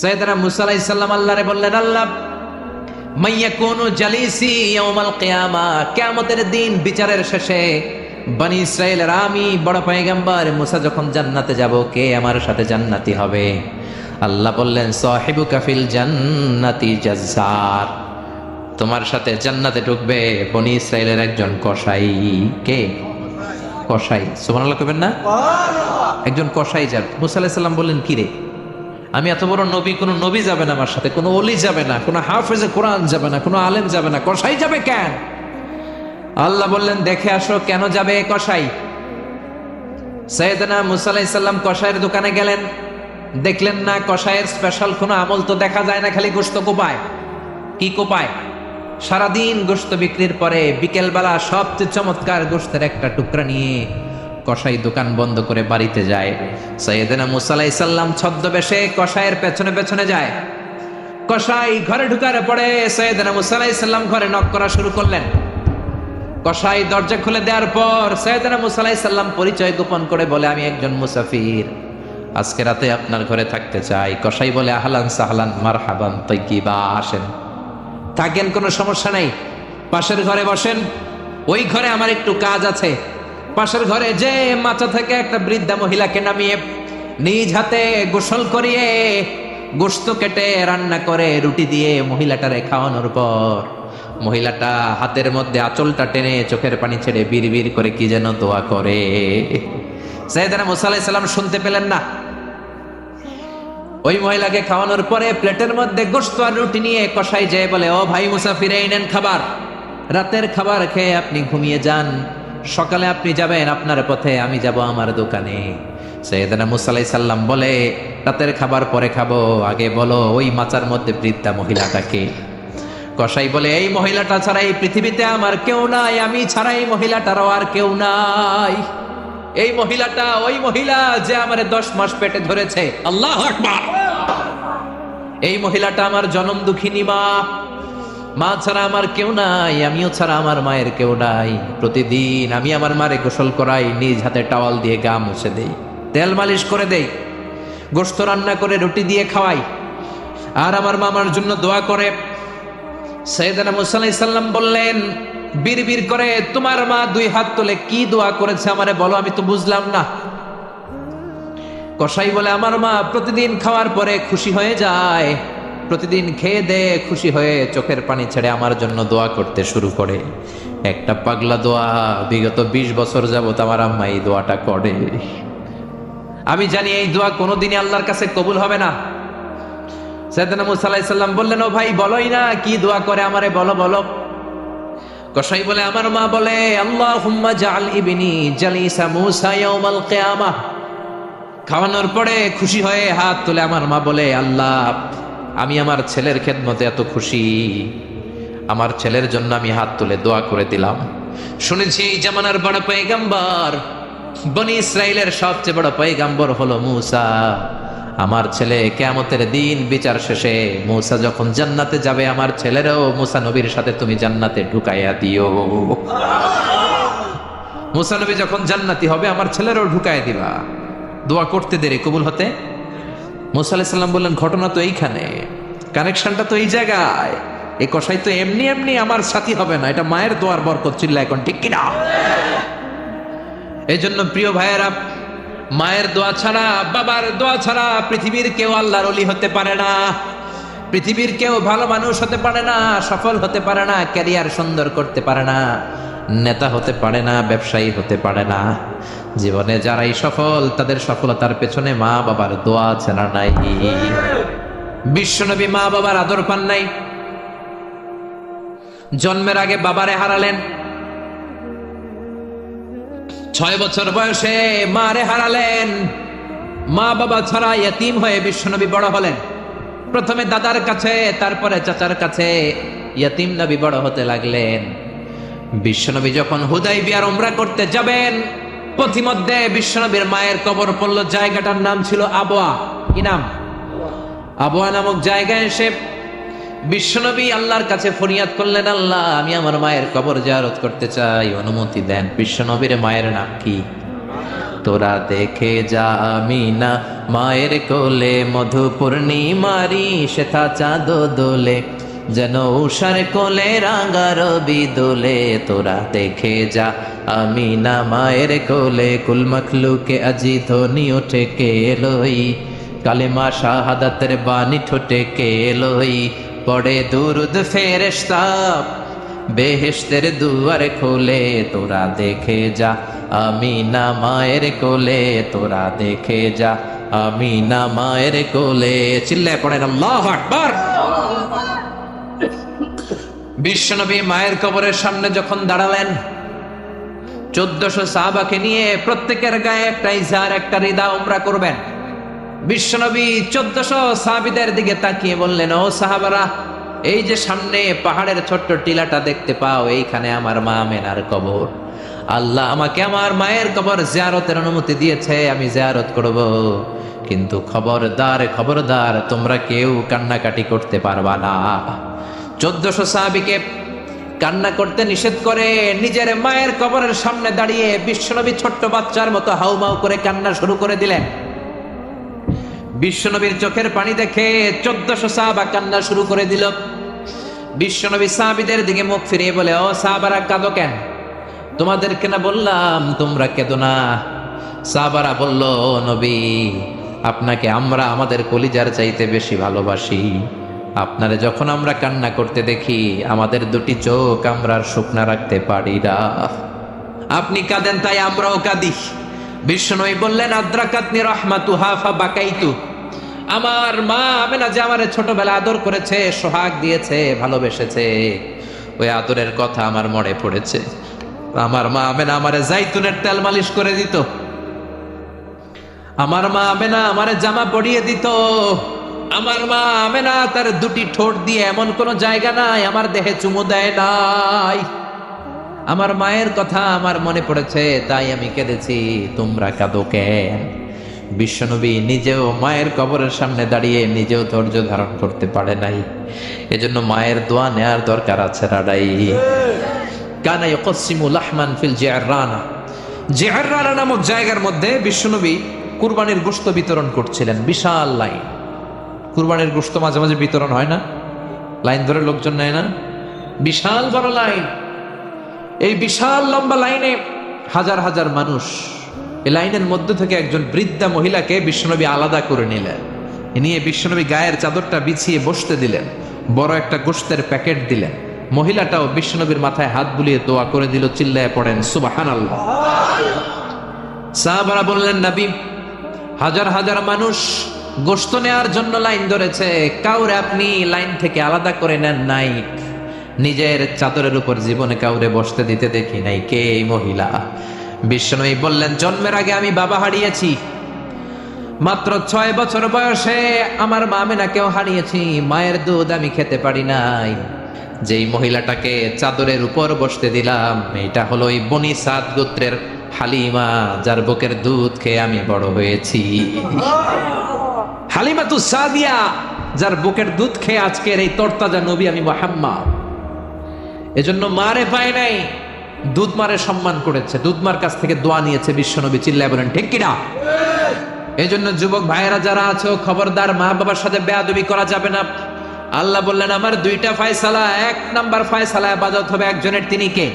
সৈয়দনা মুসা আলাইহিস সালাম আল্লাহরে বললেন আল্লাহ মাইয়া কোন জালিসি ইয়াউমাল কিয়ামা কিয়ামতের দিন বিচারের শেষে বনি ইসরায়েলের আমি বড় পয়গম্বর মুসা যখন জান্নাতে যাব কে আমার সাথে জান্নাতি হবে? আল্লাহ বললেন সাহিবু কাফিল জান্নাতি জাজ্জার তোমার সাথে জান্নাতে ঢুকবে বনি ইসরায়েলের একজন কসাই। কে? কসাই। সুবহানাল্লাহ কইবেন না? একজন কসাই যাবে মুসা আলাইহিস সালাম বললেন কি রে আমি এত বড় নবী, কোনো নবী যাবে না আমার সাথে, কোনো অলি যাবে না, কোনো হাফেজে কোরআন যাবে না, কোনো আলেম যাবে না। কসাই যাবে কেন? আল্লাহ বললেন, দেখে আসো কেন যাবে কসাই? সৈয়দনা মুসা আলাইহিস সালাম কসাইয়ের দোকানে গেলেন। দেখলেন না, কসাইয়ের স্পেশাল কোনো আমল তো দেখা যায় না, খালি গোস্ত কোপায়। কি কোপায়? সারাদিন গোস্ত বিক্রির পরে বিকেলবেলা সবচেয়ে চমৎকার গোস্তের একটা টুকরা নিয়ে কসাই দোকান বন্ধ করে বাড়িতে যায়। সৈয়দনা মুসালাই সাল্লাম ছদ্মবেশে কসাইয়ের পেছনে পেছনে যায়। কসাই ঘরে ঢুকার পরে সৈয়দনা মুসালাই সাল্লাম ঘরে নক করা শুরু করলেন। কসাই দরজা খুলে দেওয়ার পর সৈয়দনা মুসালাই সাল্লাম পরিচয় গোপন করে বলে, আমি একজন মুসাফির। আজকে রাতে আপনার ঘরে থাকতে চাই। কসাই বলে, আহলান সাহলান, মারহাবান তৈকিবা আসেন। থাকেন, কোনো সমস্যা নাই। পাশের ঘরে বসেন। ওই ঘরে আমার একটু কাজ আছে। পাশের ঘরে যে মাচা থেকে একটা বৃদ্ধা মহিলাকে নামিয়ে নিজ হাতে গোসল করিয়ে গোস্ত কেটে রান্না করে রুটি দিয়ে মহিলাটারে খাওয়ানোর পর মহিলাটা হাতের মধ্যে আঁচলটা টেনে চোখের পানি ছেড়ে বীর বীর করে কি যেন দোয়া করে। সাইদানা মুসা আলাইহিস সালাম শুনতে পেলেন না। ওই মহিলাকে খাওয়ানোর পরে প্লেটের মধ্যে গোস্ত আর রুটি নিয়ে কষাই যায় বলে, ও ভাই মুসাফির নেন খাবার। রাতের খাবার খেয়ে আপনি ঘুমিয়ে যান। সকালে আপনি যাবেন, আপনার পথে আমি যাব আমার দোকানে। সৈয়দনা মুসালাই সাল্লাম বলে, রাতের খাবার পরে খাব, আগে বলো ওই মাচার মধ্যে বৃদ্ধা মহিলাটাকে। কসাই বলে, এই মহিলাটা ছাড়া এই পৃথিবীতে আমার কেউ নাই, আমি ছাড়া এই মহিলাটারও আর কেউ নাই। এই মহিলাটা, ওই মহিলা যে আমার দশ মাস পেটে ধরেছে, আল্লাহ এই মহিলাটা আমার জনম দুঃখিনী মা মা ছাড়া আমার কেউ নাই, আমিও ছাড়া আমার মায়ের কেউ নাই। প্রতিদিন আমি আমার মারে গোসল করাই, নিজ হাতে টাওয়াল দিয়ে গা মুছে দেই। তেল মালিশ করে দেই গোস্ত রান্না করে রুটি দিয়ে খাওয়াই। আর আমার মামার জন্য দোয়া করে। সৈয়দানা মুসা আলাইহিস সাল্লাম বললেন বীর বীর করে, তোমার মা দুই হাত তুলে কি দোয়া করেছে আমারে বলো, আমি তো বুঝলাম না। কসাই বলে, আমার মা প্রতিদিন খাওয়ার পরে খুশি হয়ে যায়। প্রতিদিন খেয়ে দে খুশি হয়ে চোখের পানি ছেড়ে আমার জন্য দোয়া করতে শুরু করে। একটা পাগলা দোয়া বিগত ২০ বছর যাবত আমার আম্মা এই দোয়াটা করে। আমি জানি এই দোয়া কোনোদিনই আল্লাহর কাছে কবুল হবে না। সৈয়দনা মুসা আলাইহিস বললেন, ও ভাই, বলোই না কি দোয়া করে আমারে, বলো বলো। কসাই বলে, আমার মা বলে, আল্লাহুম্মা জাল ইবনি জালিসা মুসা ইয়াউমাল কিয়ামাহ খাওয়ানোর পরে খুশি হয়ে হাত তুলে আমার মা বলে, আল্লাহ আমি আমার ছেলের খেদমতে এত খুশি। আমার ছেলের জন্য আমি হাত তুলে দোয়া করে দিলাম। শুনেছি এই জামানার বড় পয়গাম্বর, বনি ইসরায়েলের সবচেয়ে বড় পয়গাম্বর হলো মুসা। আমার ছেলে কেয়ামতের দিন বিচার শেষে মুসা যখন জান্নাতে যাবে, আমার ছেলেরও মুসা নবীর সাথে তুমি জান্নাতে ঢুকাইয়া দিও। মুসা নবী যখন জান্নাতি হবে, আমার ছেলেরও ঢুকাই দিবা। দোয়া করতে দেরি, কবুল হতে? মুসা আলাইহিস বললেন, ঘটনা তো এইখানে। কানেকশনটা তো এই জায়গায়। এ কষাই তো এমনি এমনি আমার সাথী হবে না। এটা মায়ের দোয়ার বরকত চিল্লা এখন, ঠিক কিনা? এই জন্য প্রিয় ভাইয়েরা, মায়ের দোয়া ছাড়া, বাবার দোয়া ছাড়া পৃথিবীর কেউ আল্লাহর অলি হতে পারে না। পৃথিবীর কেউ ভালো মানুষ হতে পারে না, সফল হতে পারে না, ক্যারিয়ার সুন্দর করতে পারে না। নেতা হতে পারে না, ব্যবসায়ী হতে পারে না। জীবনে যারাই সফল, তাদের সফলতার পেছনে মা বাবার দোয়া আছে না নাই। বিশ্বনবী মা বাবার আদর পান নাই। জন্মের আগে বাবারে হারালেন। ছয় বছর বয়সে মারে হারালেন। মা বাবা ছাড়া ইয়তিম হয়ে বিশ্বনবী বড় হলেন। প্রথমে দাদার কাছে, তারপরে চাচার কাছে ইয়তিম নবী বড় হতে লাগলেন। বিশ্বনবী যখন হুদাই বিয়ার উমরা করতে যাবেন, পথিমধ্যে বিশ্বনবীর মায়ের কবর পড়ল, জায়গাটার নাম ছিল আবোয়া কি নাম? আবোয়া নামক জায়গায় এসে বিশ্বনবী আল্লাহর কাছে ফরিয়াদ করলেন, আল্লাহ, আমি আমার মায়ের কবর জারত করতে চাই, অনুমতি দেন। বিশ্বনবীর মায়ের নাম কি? তোরা দেখে যা, আমিনা, মায়ের কোলে মধু পূর্ণিমারি সেথা চাঁদ দোলে। যেন উষার কোলে রাঙা রবি দোলে, তোরা দেখে যা। আমিনা মায়ের কোলে, কুল মখলুকে আজি ধ্বনি ওঠে কে লই? কালেমা শাহাদাতের বাণী ঠোঁটে কে লই? পড়ে দুরুদ ফেরেশতা, বেহেশতের দুয়ার খোলে, তোরা দেখে যা। আমি না মায়ের কোলে, তোরা দেখে যা। আমি না মায়ের কোলে, চিল্লায় পড়েন আল্লাহ আকবার। বিশ্বনবী মায়ের কবরের সামনে যখন দাঁড়ালেন, চোদ্দশো সাহাবাকে নিয়ে প্রত্যেকের গায়ে একটা ইজার একটা রিদা উমরা করবেন। বিশ্বনবী চোদ্দশো সাহাবিদের দিকে তাকিয়ে বললেন, ও সাহাবারা, এই যে সামনে পাহাড়ের ছোট্ট টিলাটা দেখতে পাও, এইখানে আমার মা মেনার কবর। আল্লাহ আমাকে আমার মায়ের কবর জিয়ারতের অনুমতি দিয়েছে, আমি জিয়ারত করব। কিন্তু খবরদার খবরদার, তোমরা কেউ কান্নাকাটি করতে পারবা না। চোদ্দশো সাহাবিকে কান্না করতে নিষেধ করে নিজের মায়ের কবরের সামনে দাঁড়িয়ে বিশ্বনবী ছোট্ট বাচ্চার মতো হাউমাউ করে কান্না শুরু করে দিলেন। বিশ্বনবীর চোখের পানি দেখে চোদ্দশো সাহাবা কান্না শুরু করে দিল। বিশ্বনবী সাহাবিদের দিকে মুখ ফিরিয়ে বলে, ও সাহাবারা কাঁদো কেন? তোমাদেরকে না বললাম তোমরা কেঁদো না। সাহাবারা বলল নবী, আপনাকে আমরা আমাদের কলিজার চাইতে বেশি ভালোবাসি। আপনারে যখন আমরা কান্না করতে দেখি, আমাদের দুটি চোখ আমরা শুকনা রাখতে পারি না। আপনি কাঁদেন, তাই আমরাও কাঁদি। বিষ্ণুই বললেন, আদ্রাকাতনি রহমাতু হাফা বাকাইতু আমার মা আমেনা যে আমার ছোটবেলা আদর করেছে, সোহাগ দিয়েছে, ভালোবেসেছে, ওই আদরের কথা আমার মনে পড়েছে। আমার মা আমেনা আমারে জাইতুনের তেল মালিশ করে দিত। আমার মা আমেনা আমারে জামা পরিয়ে দিত। আমার মা আমেনা তার দুটি ঠোঁট দিয়ে এমন কোন জায়গা নাই, আমার দেহে চুমু দেয় নাই। আমার মায়ের কথা আমার মনে পড়েছে, তাই আমি কেঁদেছি, তোমরা কাঁদো কেন? বিশ্বনবী নিজেও মায়ের কবরের সামনে দাঁড়িয়ে নিজেও ধৈর্য ধারণ করতে পারে নাই। এজন্য মায়ের দোয়া নেয়ার দরকার আছে রাডাই কানাই ইকসিমু লাহমান ফিল জিআররানা জিআররানা নামক জায়গার মধ্যে বিশ্বনবী কুরবানির গোস্ত বিতরণ করছিলেন, বিশাল লাইন। কুরবানির গোস্ত মাঝে মাঝে বিতরণ হয় না? লাইন ধরে লোকজন নেয় না? বিশাল বড় লাইন। এই বিশাল লম্বা লাইনে হাজার হাজার মানুষ, এই লাইনের মধ্যে থেকে একজন বৃদ্ধা মহিলাকে বিশ্বনবী আলাদা করে নিলেন। নিয়ে বিশ্বনবী গায়ের চাদরটা বিছিয়ে বসতে দিলেন, বড় একটা গোস্তের প্যাকেট দিলেন। মহিলাটাও বিশ্বনবীর মাথায় হাত বুলিয়ে দোয়া করে দিল, চিল্লায় পড়েন সুবাহান আল্লাহ সাহাবারা বললেন, নবী, হাজার হাজার মানুষ গোস্ত নেওয়ার জন্য লাইন ধরেছে। কাউরে আপনি লাইন থেকে আলাদা করে নেন নাই। নিজের চাদরের উপর জীবনে কাউরে বসতে দিতে দেখি নাই। কে এই মহিলা? বিশ্বনবী বললেন, জন্মের আগে আমি বাবা হারিয়েছি। মাত্র ছয় বছর বয়সে আমার মামেনাকেও হারিয়েছি। মায়ের দুধ আমি খেতে পারি নাই। যেই মহিলাটাকে চাদরের উপর বসতে দিলাম, এটা হলো ওই বনি সাদ গোত্রের হালিমা, যার বুকের দুধ খেয়ে আমি বড় হয়েছি। হালিমা তু সাদিয়া, যার বুকের দুধ খেয়ে আজকের এই তরতাজা নবী আমি মোহাম্মদ। এজন্য মারে পায় নাই, দুধ মারে সম্মান করেছে, দুধ মার কাছ থেকে দোয়া নিয়েছে বিশ্বনবী চিল্লায় বলেন, ঠিক কিনা? এই জন্য যুবক ভাইয়েরা যারা আছো খবরদার মা বাবার সাথে বেয়াদবি করা যাবে না। আল্লাহ বললেন, আমার দুইটা ফয়সালা, এক নাম্বার ফয়সালা আবাদত হবে একজনের, তিনি কে?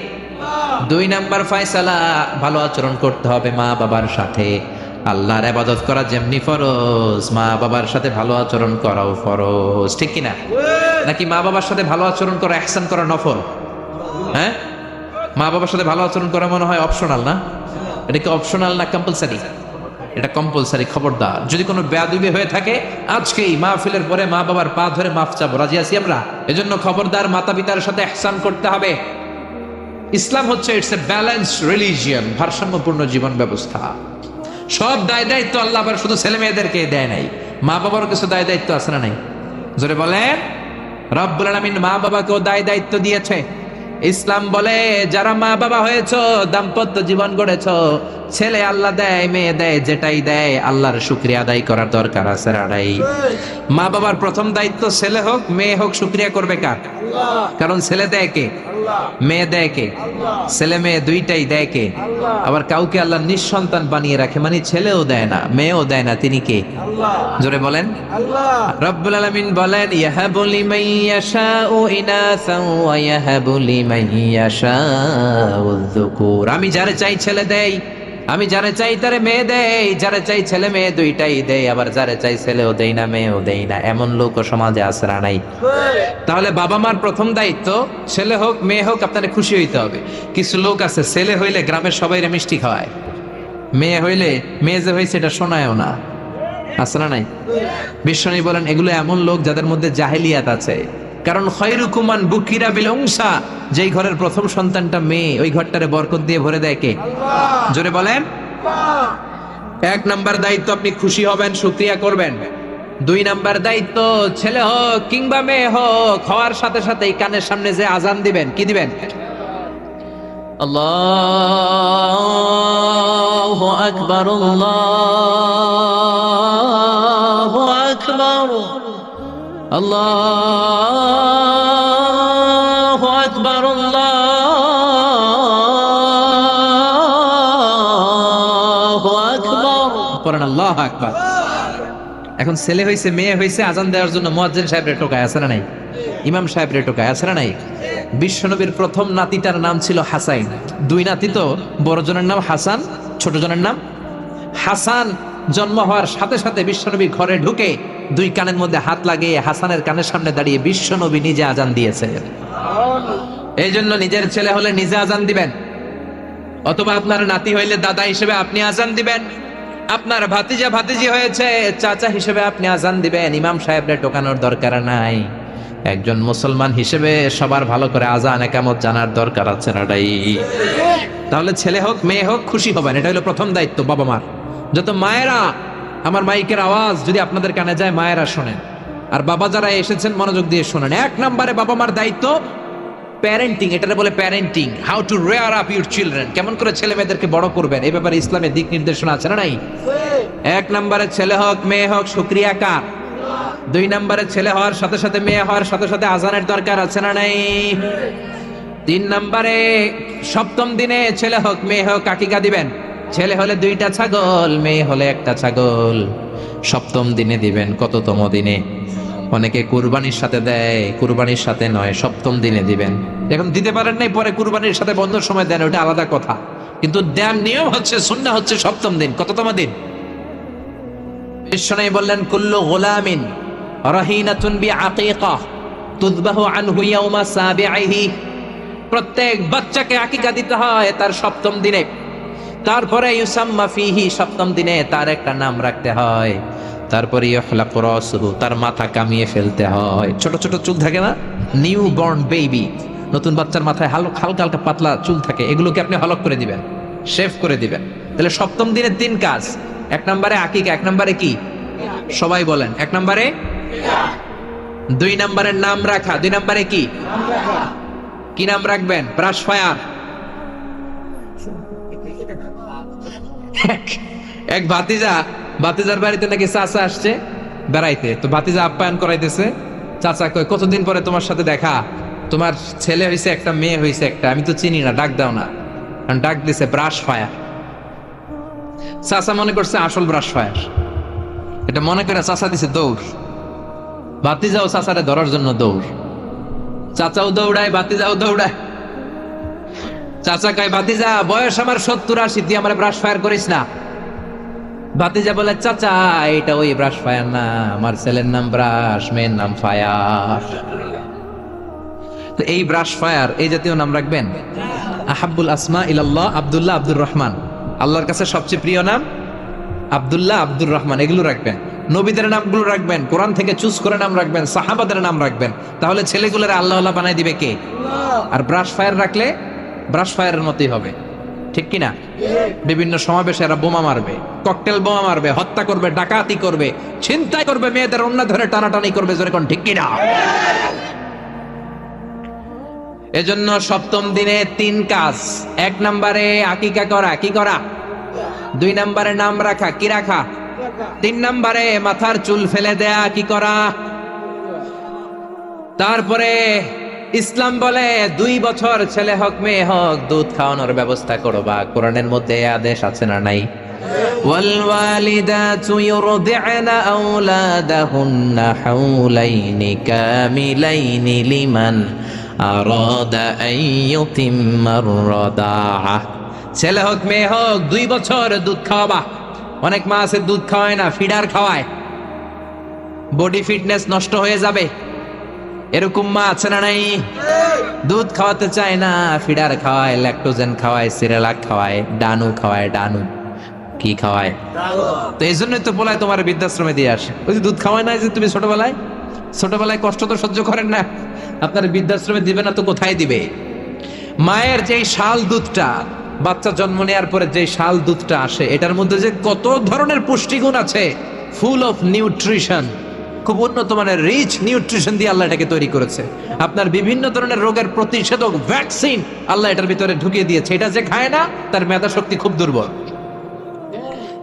দুই নাম্বার ফয়সালা, ভালো আচরণ করতে হবে মা বাবার সাথে। আল্লাহর আবাদত করা যেমনি ফরজ মা বাবার সাথে ভালো আচরণ করাও ফরজ। ঠিক কিনা? নাকি মা বাবার সাথে ভালো আচরণ করা অ্যাকশন করা নফল? হ্যাঁ? মা বাবার সাথে ভালো আচরণ করা মনে হয় অপশনাল না? এটা কি অপশনাল না কম্পালসারি এটা কম্পালসারি খবরদার। যদি কোনো বেয়াদুবি হয়ে থাকে আজকেই মাহফিলের পরে মা বাবার পা ধরে মাফ চাবো। রাজি আছি আমরা? এজন্য খবরদার মাতা পিতার সাথে এহসান করতে হবে। ইসলাম হচ্ছে ইটস এ ব্যালেন্স রিলিজিয়ন ভারসাম্যপূর্ণ জীবন ব্যবস্থা। সব দায় দায়িত্ব আল্লাহ আবার শুধু ছেলে মেয়েদেরকে দেয় নাই। মা বাবার কিছু দায় দায়িত্ব আছে না নাই? জোরে বলেন। রব্বুল আলামিন মা বাবাকেও দায় দায়িত্ব দিয়েছে। ইসলাম বলে, যারা মা বাবা হয়েছ, দাম্পত্য জীবন গড়েছ, ছেলে আল্লাহ দেয়, মেয়ে দেয়, যেটাই দেয়, আল্লাহর শুক্রিয়া আদায় করার দরকার আছে রাড়াই মা বাবার প্রথম দায়িত্ব ছেলে হোক, মেয়ে হোক, শুক্রিয়া করবে কার? কারণ ছেলে দেয় কে? মেয়ে দেয় কে? ছেলে মেয়ে দুইটাই দেয় কে? আবার কাউকে আল্লাহ নিঃসন্তান বানিয়ে রাখে মানে ছেলেও দেয় না, মেয়েও দেয় না, তিনি কে? জোরে বলেন। রব্বুল আলমিন বলেন, ইয়াহাবু লিমান ইয়াশাউ ইনাসান ওয়া ইয়াহাবু লিমান ইয়াশাউ যুকুর। আমি যারে চাই ছেলে দেই। আমি যারে চাই তারে মেয়ে দেই, যারে চাই ছেলে মেয়ে দুইটাই দেই, আবার যারে চাই ছেলেও দেই না, মেয়েও দেই না, এমন লোক সমাজে আসরা নাই। তাহলে বাবা মার প্রথম দায়িত্ব, ছেলে হোক, মেয়ে হোক, আপনারা খুশি হইতে হবে। কিছু লোক আছে, ছেলে হইলে গ্রামের সবাই মিষ্টি খাওয়ায়। মেয়ে হইলে, মেয়ে যে হয়েছে এটা শোনায়ও না। না নাই? বিশ্বনী বলেন, এগুলো এমন লোক যাদের মধ্যে জাহেলিয়াত আছে। কারণ খয়রুকুমান বুকিরা বিল অংসা যেই ঘরের প্রথম সন্তানটা মেয়ে ওই ঘরটারে বরকত দিয়ে ভরে দেয় কে? জোরে বলেন। এক নাম্বার দায়িত্ব আপনি খুশি হবেন শুক্রিয়া করবেন। দুই নাম্বার দায়িত্ব ছেলে হোক কিংবা মেয়ে হোক হওয়ার সাথে সাথে এই কানের সামনে যে আজান দিবেন কি দিবেন? আল্লাহু আকবার আল্লাহু আকবার। আল্লাহু আকবার পড়েন আল্লাহু আকবার। এখন ছেলে হয়েছে মেয়ে হয়েছে আজান দেওয়ার জন্য মুয়াজ্জিন সাহেবরে টোকায়, আছে না নাই? ইমাম সাহেবরে টোকায়, আছে না নাই? বিশ্বনবীর প্রথম নাতিটার নাম ছিল হাসাইন। দুই নাতি তো, বড় জনের নাম হাসান, ছোট জনের নাম হাসান। জন্ম হওয়ার সাথে সাথে বিশ্বনবী ঘরে ঢুকে দুই কানের মধ্যে হাত লাগিয়ে হাসানের কানের সামনে দাঁড়িয়ে বিশ্বনবী নিজে আজান দিয়েছে। এই জন্য নিজের ছেলে হলে নিজে আজান দিবেন। অথবা আপনার নাতি হইলে দাদা হিসেবে আপনি আজান দিবেন। আপনার ভাতিজা ভাতিজি হয়েছে, চাচা হিসেবে আপনি আজান দিবেন। ইমাম সাহেবরে টোকানোর দরকার নাই। একজন মুসলমান হিসেবে সবার ভালো করে আজান, একামত জানার দরকার আছে না এটাই তাহলে ছেলে হোক, মেয়ে হোক, খুশি হবেন। এটা হলো প্রথম দায়িত্ব বাবা মার। যত মায়েরা আমার মাইকের আওয়াজ যদি আপনাদের কানে যায়, মায়েরা শোনেন। আর বাবা যারা এসেছেন, মনোযোগ দিয়ে শোনেন। এক নম্বরে বাবা মার দায়িত্ব প্যারেন্টিং এটারে বলে parenting how to rear up your children কেমন করে ছেলে মেয়েদেরকে বড় করবেন? এই ব্যাপারে ইসলামের দিক নির্দেশনা আছে না নাই? এক নম্বরে ছেলে হোক, মেয়ে হোক, শুক্রিয়া কার? দুই নম্বরে ছেলে হওয়ার সাথে সাথে মেয়ে হওয়ার সাথে সাথে আজানের দরকার আছে না নাই? তিন নম্বরে সপ্তম দিনে ছেলে হোক, মেয়ে হোক কাকিকা দিবেন। ছেলে হলে দুইটা ছাগল, মেয়ে হলে একটা ছাগল। সপ্তম দিনে দিবেন, কততম দিনে? অনেকে কুরবানির সাথে দেয়, কুরবানির সাথে নয়, সপ্তম দিনে দিবেন। এখন দিতে পারেন নাই, পরে কুরবানির সাথে বন্ধর সময় দেন, ওটা আলাদা কথা। কিন্তু দেন নিয়ম হচ্ছে সুন্না হচ্ছে সপ্তম দিন, কততম দিন? বিশ্বনাই বললেন, কুল্লু গোলামিন রহিনাতুন বি আকিকা তুদবাহু আনহু ইয়াউমা সাবিআইহি। প্রত্যেক বাচ্চাকে আকিকা দিতে হয় তার সপ্তম দিনে। তারপরে ইউসাম্মা ফিহি সপ্তম দিনে তার একটা নাম রাখতে হয়। তারপরে ইখলাকু রাসুহু, তার মাথা কামিয়ে ফেলতে হয়। ছোট ছোট চুল থাকে না? New born baby. নতুন বাচ্চার মাথায় হালকা হালকা হালকা পাতলা চুল থাকে। এগুলোকে আপনি হলক করে দিবেন, শেভ করে দিবেন। তাহলে সপ্তম দিনের তিন কাজ। এক নম্বরে আকিকা, এক নম্বরে কি? সবাই বলেন, এক নম্বরে? দুই নম্বরের নাম রাখা। দুই নম্বরে কি? কি নাম রাখবেন? Brush fire. এক- ভাতিজা, ভাতিজার বাড়িতে নাকি চাচা আসছে বেড়াইতে। তো ভাতিজা আপ্যায়ন করাইতেছে। চাচা কয়, কতদিন পরে তোমার সাথে দেখা? তোমার ছেলে হয়েছে একটা, মেয়ে হয়েছে একটা। আমি তো চিনি না, ডাক দাও না। কারণ ডাক দিছে ব্রাশ ফায়ার। চাচা মনে করছে আসল ব্রাশ ফায়ার। এটা মনে করে চাচা দিছে দৌড়। ভাতিজাও চাচারে ধরার জন্য দৌড়। চাচাও দৌড়ায়, ভাতিজাও দৌড়ায়। চাচা কয় ভাতিজা বয়স আমার সত্তর আশি তুই আমার ব্রাশ ফায়ার করিস না। ভাতিজা বলে চাচা এটা ওই ব্রাশ ফায়ার না আমার ছেলের নাম ব্রাশ মেয়ের নাম ফায়ার তো এই ব্রাশ ফায়ার এই জাতীয় নাম রাখবেন? আহাবুল আসমা ইলাল্লাহ আবদুল্লাহ আব্দুর রহমান। আল্লাহর কাছে সবচেয়ে প্রিয় নাম আব্দুল্লাহ আব্দুর রহমান এগুলো রাখবেন। নবীদের নামগুলো রাখবেন কোরআন থেকে চুজ করে নাম রাখবেন সাহাবাদের নাম রাখবেন। তাহলে ছেলেগুলোর আল্লাহ আল্লাহ বানাই দিবে কে? আর ব্রাশ ফায়ার রাখলে ব্রাশ ফায়ারের মতোই হবে। ঠিক কি না বিভিন্ন সমাবেশে এরা বোমা মারবে ককটেল বোমা মারবে, হত্যা করবে, ডাকাতি করবে, ছিনতাই করবে, মেয়েদের অন্য ধরে টানাটানি করবে যেরকম ঠিক কি না এজন্য সপ্তম দিনে তিন কাজ। এক নম্বরে আকিকা করা, কি করা? দুই নম্বরে নাম রাখা, কি রাখা? তিন নম্বরে মাথার চুল ফেলে দেয়া, কি করা? তারপরে ইসলাম বলে দুই বছর ছেলে হোক মেয়ে হোক দুধ খাওয়ানোর ব্যবস্থা করো বা কোরআনের মধ্যে এ আদেশ আছে না নাই والوالدات يرضعن أولادهن حولين كاملين لمن أراد أن يتم الرضاعة ছেলে হোক মেয়ে হোক দুই বছর দুধ খাওয়াবা অনেক মা আছে দুধ খাওয়ায় না ফিডার খাওয়ায় বডি ফিটনেস নষ্ট হয়ে যাবে এরকম মা আছে না নাই? দুধ খাওয়াতে চায় না, ফিডার খাওয়ায় ল্যাকটোজেন খাওয়ায়, সিরেলাক খাওয়ায়, ডানু খাওয়ায়, ডানু। কি খাওয়ায়? তো এই জন্যই তো বলায় তোমার বৃদ্ধাশ্রমে দিয়ে আসে। ওই যে দুধ খাওয়ায় না যে তুমি ছোটবেলায়? ছোটবেলায় কষ্ট তো সহ্য করেন না। আপনার বৃদ্ধাশ্রমে দিবে না তো কোথায় দিবে? মায়ের যে শাল দুধটা, বাচ্চা জন্ম নেওয়ার পরে যে শাল দুধটা আসে, এটার মধ্যে যে কত ধরনের পুষ্টিগুণ আছে। ফুল অফ নিউট্রিশন খুব উন্নত মানের রিচ নিউট্রিশন দিয়ে আল্লাহ এটাকে তৈরি করেছে। আপনার বিভিন্ন ধরনের রোগের প্রতিষেধক ভ্যাকসিন আল্লাহ এটার ভিতরে ঢুকিয়ে দিয়েছে। এটা যে খায় না, তার মেধা শক্তি খুব দুর্বল।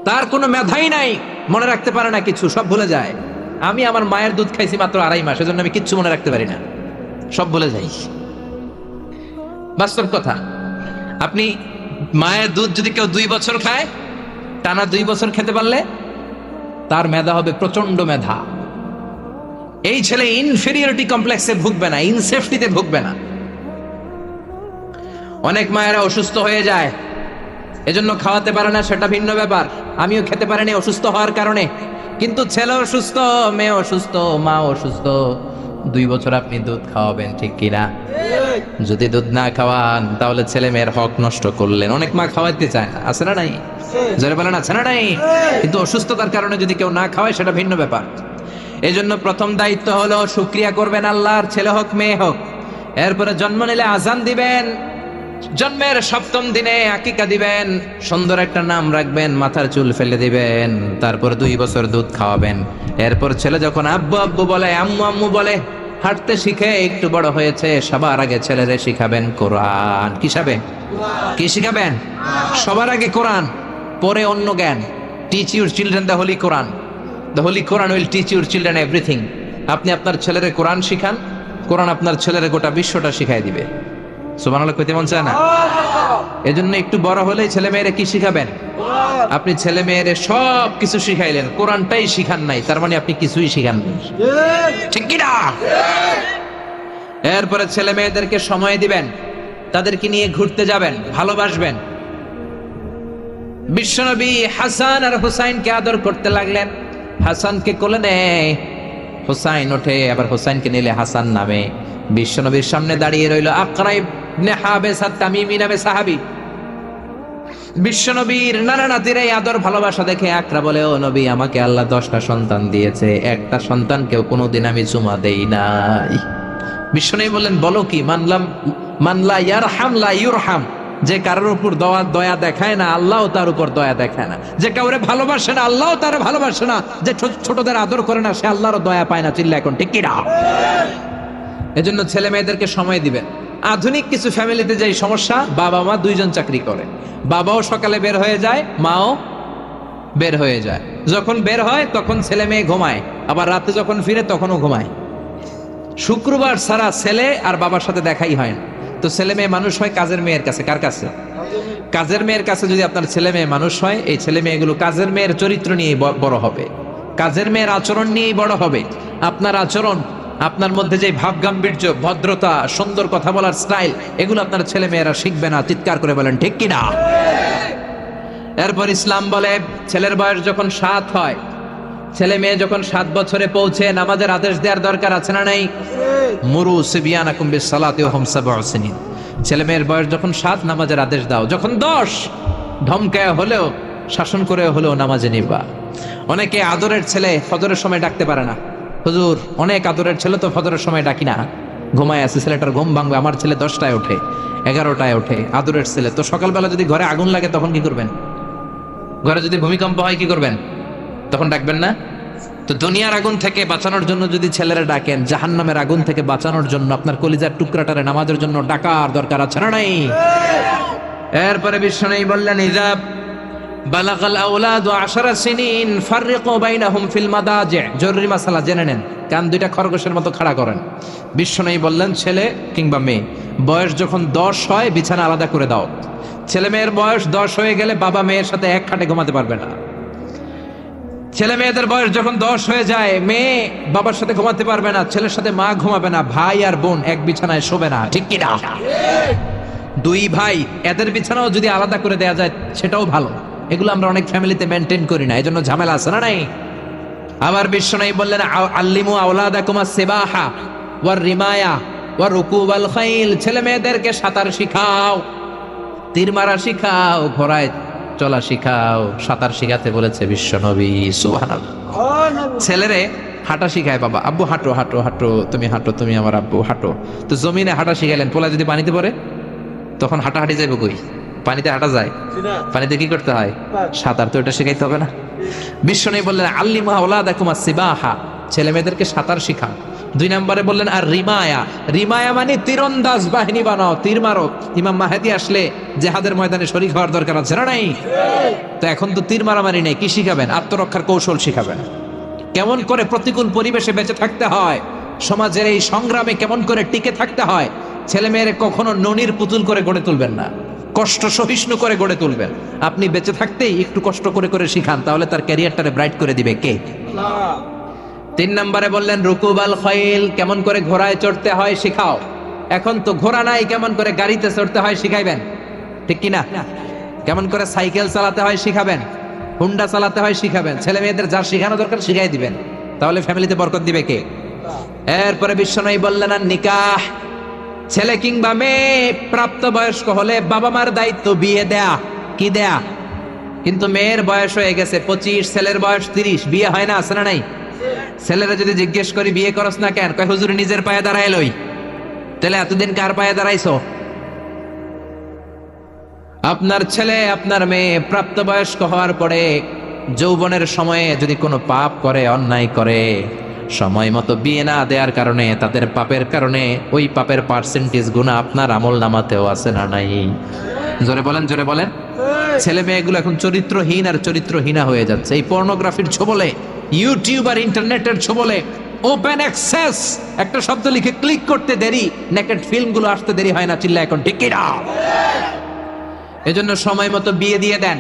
তার কোনো মেধাই নাই, মনে রাখতে পারে না কিছু, সব ভুলে যায়। আমি আমার মায়ের দুধ খাইছি মাত্র আড়াই মাস, এজন্য আমি কিচ্ছু মনে রাখতে পারি না। সব ভুলে যাই। বাস্তব কথা, আপনি মায়ের দুধ যদি কেউ দুই বছর খায়, টানা দুই বছর খেতে পারলে তার মেধা হবে প্রচণ্ড মেধা। এই ছেলে ইনফেরিয়রিটি কমপ্লেক্সে ভুগবে না ইনসেফটিতে ভুগবে না। অনেক মায়েরা অসুস্থ হয়ে যায়, এজন্য খাওয়াতে পারে না, সেটা ভিন্ন ব্যাপার। আমিও খেতে পারিনি অসুস্থ হওয়ার কারণে। কিন্তু ছেলে অসুস্থ, মেয়ে অসুস্থ, মা অসুস্থ, দুই বছর আপনি দুধ খাওয়াবেন, ঠিক কিনা যদি দুধ না খাওয়ান, তাহলে ছেলে মেয়ের হক নষ্ট করলেন। অনেক মা খাওয়াইতে চায় না, আছে না নাই? জোরে বলেন, আছে না নাই? কিন্তু অসুস্থতার কারণে যদি কেউ না খাওয়ায়, সেটা ভিন্ন ব্যাপার। এই জন্য প্রথম দায়িত্ব হলো, শুক্রিয়া করবেন আল্লাহর, ছেলে হোক, মেয়ে হোক। এরপরে জন্ম নিলে আজান দিবেন, জন্মের সপ্তম দিনে আকিকা দিবেন, সুন্দর একটা নাম রাখবেন, মাথার চুল ফেলে দিবেন, তারপর দুই বছর দুধ খাওয়াবেন। এরপর ছেলে যখন আব্বু আব্বু বলে, আম্মু আম্মু বলে, হাঁটতে শিখে একটু বড় হয়েছে, সবার আগে ছেলেরে শিখাবেন কোরআন। কি শিখাবেন? কি শিখাবেন? সবার আগে কোরআন, পরে অন্য জ্ঞান। Teach your children the holy Quran the holy Quran will teach your children everything আপনি আপনার ছেলেরে কোরআন শিখান কোরআন আপনার ছেলেরে গোটা বিশ্বটা শিখাই দিবে। সুবহানাল্লাহ, কইতে মন চায় না? এজন্য একটু বড় হলে ছেলে মেয়েরে কি শিখাবেন? আপনি ছেলে মেয়েরে সব কিছু শিখাইলেন কোরআনটাই শিখান নাই, তার মানে আপনি কিছুই শিখান ঠিক কি না? এরপরে ছেলে মেয়েদেরকে সময় দিবেন, তাদেরকে নিয়ে ঘুরতে যাবেন, ভালোবাসবেন। বিশ্বনবী হাসান আর হুসাইনকে আদর করতে লাগলেন। হাসানকে কোলে নেয় হুসাইন ওঠে, আবার হুসাইনকে নিলে হাসান নামে। বিশ্বনবীর সামনে দাঁড়িয়ে রইল আকরাই ইবনে হাবেস আর নামে সাহাবী। বিশ্বনবীর নানা নাতির এই আদর ভালোবাসা দেখে আকরা বলে, ও নবী, আমাকে আল্লাহ দশটা সন্তান দিয়েছে। একটা সন্তানকেও কোনোদিন আমি চুমা দেই নাই। বিশ্বনবী বললেন, বলো কি মানলাম মানলা ইয়ারহাম, লা ইউরহাম। যে কারোর উপর দয়া দয়া দেখায় না, আল্লাহ তার উপর দয়া দেখায় না। যে কাউরে ভালোবাসে না, আল্লাহ তার ভালোবাসে না। যে ছোট- ছোটদের আদর করে না, সে আল্লাহরও দয়া পায় না, চিল্লা এখন, ঠিক কিনা এজন্য ছেলে মেয়েদেরকে সময় দিবেন। আধুনিক কিছু ফ্যামিলিতে যে সমস্যা, বাবা মা দুইজন চাকরি করে। বাবাও সকালে বের হয়ে যায়, মাও বের হয়ে যায়। যখন বের হয়, তখন ছেলে মেয়ে ঘুমায়। আবার রাতে যখন ফিরে, তখনও ঘুমায়। শুক্রবার সারা ছেলে আর বাবার সাথে দেখাই হয় না। তো ছেলে মেয়ে মানুষ হয় কাজের মেয়ের কাছে, কার কাছে? কাজের মেয়ের কাছে যদি আপনার ছেলে মেয়ে মানুষ হয়, এই ছেলে মেয়েগুলো কাজের মেয়ের চরিত্র নিয়ে বড় হবে। কাজের মেয়ের আচরণ নিয়েই বড় হবে। আপনার আচরণ, আপনার মধ্যে যে ভাব গাম্ভীর্য ভদ্রতা, সুন্দর কথা বলার স্টাইল, এগুলো আপনার ছেলে মেয়েরা শিখবে না, চিৎকার করে বলেন, ঠিক কিনা? এরপর ইসলাম বলে, ছেলের বয়স যখন সাত হয় ছেলে মেয়ে যখন সাত বছরে পৌঁছে নামাজের আদেশ দেওয়ার দরকার আছে না নাই? মুরু সিবিয়ানাকুম বিসসালাতি ওয়া হুম সাবউ সিনিন। ছেলে মেয়ের বয়স যখন সাত, নামাজের আদেশ দাও। যখন দশ, ধমকায় হলেও, শাসন করে হলেও নামাজে নিবা। অনেকে আদরের ছেলে ফজরের সময় ডাকতে পারে না। হুজুর, অনেক আদরের ছেলে তো ফজরের সময় ডাকি না। ঘুমায় আছে, ছেলেটার ঘুম ভাঙবে, আমার ছেলে দশটায় ওঠে, এগারোটায় ওঠে, আদরের ছেলে। তো সকালবেলা যদি ঘরে আগুন লাগে তখন কি করবেন? ঘরে যদি ভূমিকম্প হয় কি করবেন? তখন ডাকবেন না? তো দুনিয়ার আগুন থেকে বাঁচানোর জন্য যদি ছেলেরা ডাকেন জাহান নামের আগুন থেকে বাঁচানোর জন্য আপনার কলিজার টুকরাটারে নামাজের জন্য ডাকার দরকার আছে না নাই? এরপরে বিশ্ব নেই বললেন, ইজাব জরুরি জেনে নেন দুইটা খরগোশের মতো খাড়া করেন। বললেন, ছেলে কিংবা মেয়ে, বয়স যখন দশ হয়, বিছানা আলাদা করে দাও। ছেলে মেয়ের বয়স দশ হয়ে গেলে বাবা মেয়ের সাথে এক খাটে ঘুমাতে পারবে না। ছেলে মেয়েদের বয়স যখন দশ হয়ে যায়, মেয়ে বাবার সাথে ঘুমাতে পারবে না, ছেলের সাথে মা ঘুমাবে না, ভাই আর বোন এক বিছানায় শোবে না, ঠিক কিনা? দুই ভাই, এদের বিছানাও যদি আলাদা করে দেয়া যায়, সেটাও ভালো। এগুলো আমরা অনেক ফ্যামিলিতে মেনটেন করি না, এজন্য ঝামেলা আছে না নাই? আবার বিশ্ব নাই বললেন আল্লিমু আল্লিমু আওলাদাকুমা সেবাহা ওয়ার রিমায়া ওয়ার রুকুব আল খাইল। ছেলে মেয়েদেরকে সাঁতার শিখাও, তীর মারা শিখাও, ঘোড়ায় চলা শিখাও সাঁতার শিখাতে বলেছে বিশ্ব নবী, সুবহানাল্লাহ। ছেলেরে হাঁটা শিখায় বাবা, আব্বু হাঁটো হাঁটো হাঁটো, তুমি হাঁটো, তুমি আমার আব্বু, হাঁটো। তো জমিনে হাঁটা শিখাইলেন, পোলা যদি পানিতে পড়ে, তখন হাঁটাহাঁটি যাইব কই? পানিতে হাঁটা যায়? পানিতে কি করতে হয়? সাঁতার তো এটা শেখাইতে হবে না। বিশ্ব নেই বললেন, আল্লিমা ওলা দেখুমা সিবাহা। ছেলে মেয়েদেরকে সাঁতার শিখান দুই নম্বরে বললেন, আর রিমায়া। রিমায়া মানে তীরন্দাজ বাহিনী বানাও, তীর মারো। ইমাম মাহেদি আসলে জেহাদের ময়দানে শরীর হওয়ার দরকার আছে না নাই? তো এখন তো তীর মারামারি নেই, কি শিখাবেন? আত্মরক্ষার কৌশল শিখাবেন। কেমন করে প্রতিকূল পরিবেশে বেঁচে থাকতে হয়, সমাজের এই সংগ্রামে কেমন করে টিকে থাকতে হয় ছেলে মেয়েরে কখনো ননির পুতুল করে গড়ে তুলবেন না, কষ্ট সহিষ্ণু করে গড়ে তুলবেন। আপনি বেঁচে থাকতেই একটু কষ্ট করে করে শিখান, তাহলে তার ক্যারিয়ারটারে ব্রাইট করে দিবে কে? তিন নম্বরে বললেন রুকুবাল খয়েল কেমন করে ঘোড়ায় চড়তে হয় শিখাও। এখন তো ঘোড়া নাই কেমন করে গাড়িতে চড়তে হয় শিখাইবেন? ঠিক কি না। কেমন করে সাইকেল চালাতে হয় শিখাবেন? হুন্ডা চালাতে হয় শিখাবেন? ছেলে মেয়েদের যা শেখানো দরকার শিখাই দিবেন। তাহলে ফ্যামিলিতে বরকত দিবে কে? এরপরে বিশ্বনয়ী বললেন আর নিকাহ ছেলে কিংবা মেয়ে প্রাপ্ত বয়স্ক হলে বাবা মার দায়িত্ব বিয়ে দেয়া কি দেয়া? কিন্তু মেয়ের বয়স হয়ে গেছে পঁচিশ ছেলের বয়স তিরিশ বিয়ে হয় না আছে না নাই? ছেলেরা যদি জিজ্ঞেস করি, বিয়ে করস না কেন? কয়, হুজুর, নিজের পায়ে দাঁড়ায় লই। তাহলে এতদিন কার পায়ে দাঁড়াইছো? আপনার ছেলে, আপনার মেয়ে প্রাপ্তবয়স্ক হওয়ার পরে যৌবনের সময়ে যদি কোনো পাপ করে, অন্যায় করে, সময় মতো বিয়ে না দেওয়ার কারণে, তাদের পাপের কারণে ওই পাপের পার্সেন্টেজ গুণা আপনার আমল নামাতেও আছে না নাই? জোরে বলেন জোরে বলেন। ছেলে মেয়েগুলো এখন চরিত্রহীন আর চরিত্রহীনা হয়ে যাচ্ছে। এই পর্নোগ্রাফির ছোবলে ইউটিউব আর ইন্টারনেটের ছোবলে ওপেন অ্যাক্সেস একটা শব্দ লিখে ক্লিক করতে দেরি নেকেট ফিল্মগুলো আসতে দেরি হয় না চিল্লা এখন ঠিক কিনা এজন্য সময় মতো বিয়ে দিয়ে দেন।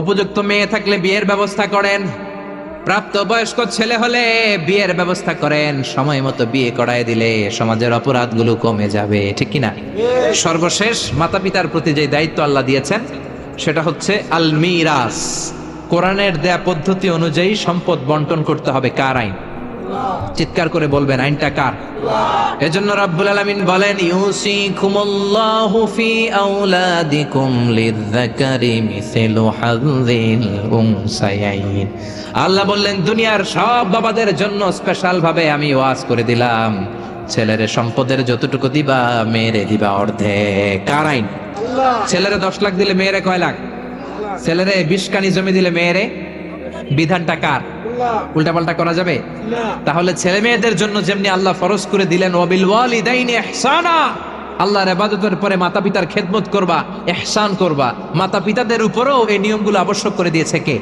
উপযুক্ত মেয়ে থাকলে বিয়ের ব্যবস্থা করেন। প্রাপ্ত বয়স্ক ছেলে হলে বিয়ের ব্যবস্থা করেন, সময় মতো বিয়ে করায় দিলে সমাজের অপরাধগুলো কমে যাবে, ঠিক কিনা? সর্বশেষ মাতা পিতার প্রতি যে দায়িত্ব আল্লাহ দিয়েছেন, সেটা হচ্ছে আলমিরাস। কোরআনের দেয়া পদ্ধতি অনুযায়ী সম্পদ বন্টন করতে হবে কার আইন? চিৎকার করে বলবেন, আইনটা কার? এজন্য রাব্বুল আলামিন বলেন, ইউসিকুমুল্লাহু ফি আওলাদিকুম লিযযাকারি মিসলু হাযযিল উনসায়াইন। আল্লাহ বললেন, দুনিয়ার সব বাবাদের জন্য স্পেশাল ভাবে আমি ওয়াজ করে দিলাম। ছেলের সম্পদের যতটুকু দিবা, মেয়েরে দিবা অর্ধেক। কার আইন? ছেলেরে দশ লাখ দিলে মেয়েরে কয় লাখ? ছেলেরে বিশ কানি জমি দিলে মেয়েরে? বিধানটা কার? উল্টাপাল্টা করা যাবে? তাহলে ছেলে মেয়েদের জন্য যেমনি আল্লাহ ফরজ করে দিলেন ওয়াবিল ওয়ালিদাইনি ইহসানা। আল্লাহর ইবাদতের পরে মাতা পিতার খেদমত করবা এহসান করবা। মাতা পিতাদের উপরেও এই নিয়মগুলো আবশ্যক করে দিয়েছে কে?